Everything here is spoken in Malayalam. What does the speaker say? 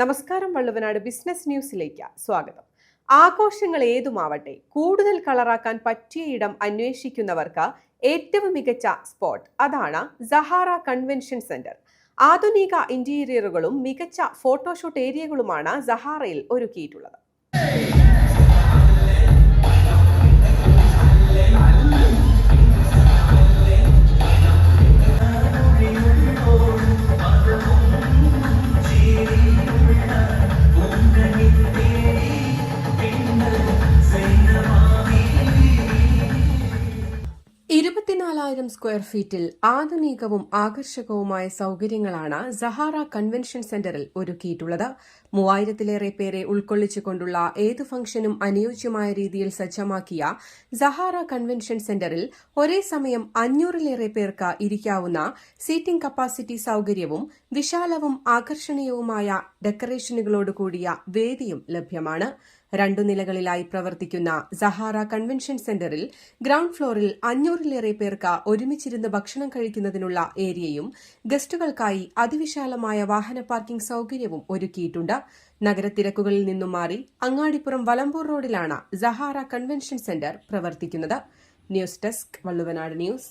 നമസ്കാരം വള്ളുവനാട് ബിസിനസ് ന്യൂസിലേക്ക് സ്വാഗതം. ആഘോഷങ്ങൾ ഏതുമാവട്ടെ കൂടുതൽ കളറാക്കാൻ പറ്റിയ ഇടം അന്വേഷിക്കുന്നവർക്ക് ഏറ്റവും മികച്ച സ്പോട്ട് അതാണ് സഹാറ കൺവെൻഷൻ സെന്റർ. ആധുനിക ഇന്റീരിയറുകളും മികച്ച ഫോട്ടോഷൂട്ട് ഏരിയകളുമാണ് സഹാറയിൽ ഒരുക്കിയിട്ടുള്ളത്. ഇരുപത്തിനാലായിരം സ്ക്വയർ ഫീറ്റിൽ ആധുനികവും ആകർഷകവുമായ സൌകര്യങ്ങളാണ് സഹാറ കൺവെൻഷൻ സെന്ററിൽ ഒരുക്കിയിട്ടുള്ളത്. മൂവായിരത്തിലേറെ പേരെ ഉൾക്കൊള്ളിച്ചുകൊണ്ടുള്ള ഏതു ഫംഗ്ഷനും അനുയോജ്യമായ രീതിയിൽ സജ്ജമാക്കിയ സഹാറ കൺവെൻഷൻ സെന്ററിൽ ഒരേ സമയം അഞ്ഞൂറിലേറെ പേർക്ക് ഇരിക്കാവുന്ന സീറ്റിംഗ് കപ്പാസിറ്റി സൌകര്യവും വിശാലവും ആകർഷണീയവുമായ ഡെക്കറേഷനുകളോട് കൂടിയ വേദിയും ലഭ്യമാണ്. രണ്ടു നിലകളിലായി പ്രവർത്തിക്കുന്ന സഹാറ കൺവെൻഷൻ സെന്ററിൽ ഗ്രൌണ്ട് ഫ്ലോറിൽ അഞ്ഞൂറിലേറെ പേർക്ക് ഒരുമിച്ചിരുന്ന് ഭക്ഷണം കഴിക്കുന്നതിനുള്ള ഏരിയയും ഗസ്റ്റുകൾക്കായി അതിവിശാലമായ വാഹന പാർക്കിംഗ് സൌകര്യവും ഒരുക്കിയിട്ടുണ്ട്. നഗരത്തിരക്കുകളിൽ നിന്നും മാറി അങ്ങാടിപ്പുറം വലമ്പൂർ റോഡിലാണ് സഹാറ കൺവെൻഷൻ സെന്റർ പ്രവർത്തിക്കുന്നത്. News desk Valluvanad news.